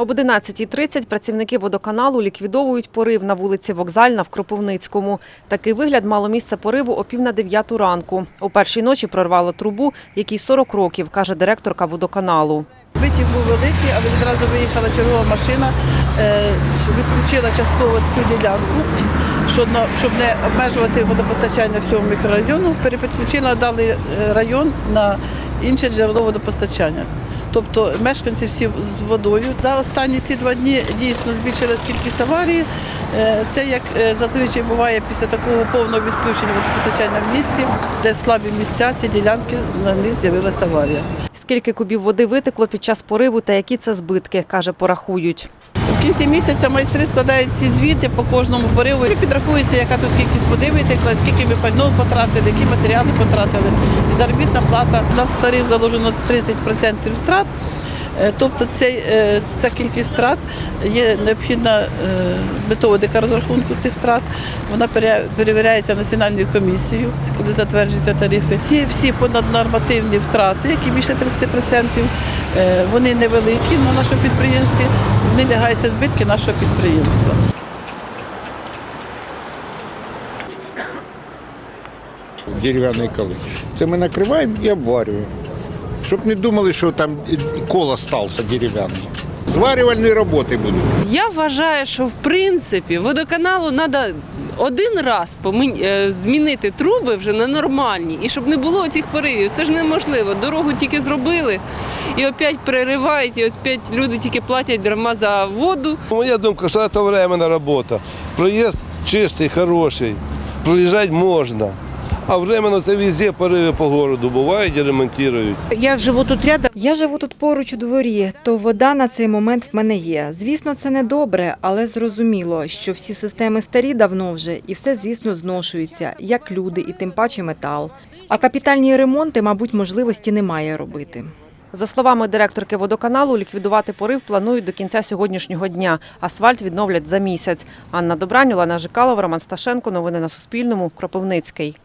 Об 11.30 працівники водоканалу ліквідовують порив на вулиці Вокзальна в Кропивницькому. Такий вигляд мало місце пориву о пів на дев'яту ранку. У першій ночі прорвало трубу, якій 40 років, каже директорка водоканалу. Витік був великий, але відразу виїхала чергова машина, е, відключила частково цю ділянку, щоб, не обмежувати водопостачання всього мікрорайону. Перепідключила дали е, район на інше джерело водопостачання. Тобто мешканці всі з водою. За останні ці два дні дійсно збільшилась кількість аварій. Е, Це як е, зазвичай буває після такого повного відключення водопостачання в місті, де слабі місця, ці ділянки на них з'явилася аварія. Скільки кубів води витекло під час пориву та які це збитки, каже, порахують. В кінці місяця майстри складають ці звіти по кожному пориву і підрахується, яка тут кількість води витекла, скільки ми пального потратили, які матеріали потратили. І заробітна плата. У нас в тариф заложено 30% втрат. Е, Тобто цей, е, ця кількість втрат є необхідна е, методика розрахунку цих втрат. Вона пере- перевіряється національною комісією, коли затверджуються тарифи. Ці всі понаднормативні втрати, які більше 30%, е, вони невеликі на нашому підприємстві, лягаються збитки нашого підприємства. дерев'яний коли. Це ми накриваємо і обварюємо. Щоб не думали, що там коло стався дерев'яний. Зварювальні роботи будуть. Я вважаю, що в принципі водоканалу треба один раз е, змінити труби вже на нормальні, і щоб не було цих поривів. Це ж неможливо. Дорогу тільки зробили і опять переривають, і опять люди тільки платять дарма за воду. Моя думка, що це временна робота. Проїзд чистий, хороший, проїжджати можна. А временно це везде пориви по городу бувають і ремонтують. Я живу тут рядом. Я живу тут поруч у дворі, то вода на цей момент в мене є. Звісно, це не добре, але зрозуміло, що всі системи старі давно вже, і все, звісно, зношується, як люди, і тим паче метал. А капітальні ремонти, мабуть, можливості немає робити. За словами директорки водоканалу, ліквідувати порив планують до кінця сьогоднішнього дня. Асфальт відновлять за місяць. Анна Добранюла, Олена Жикалова, Роман Сташенко. Новини на Суспільному. Кропивницький.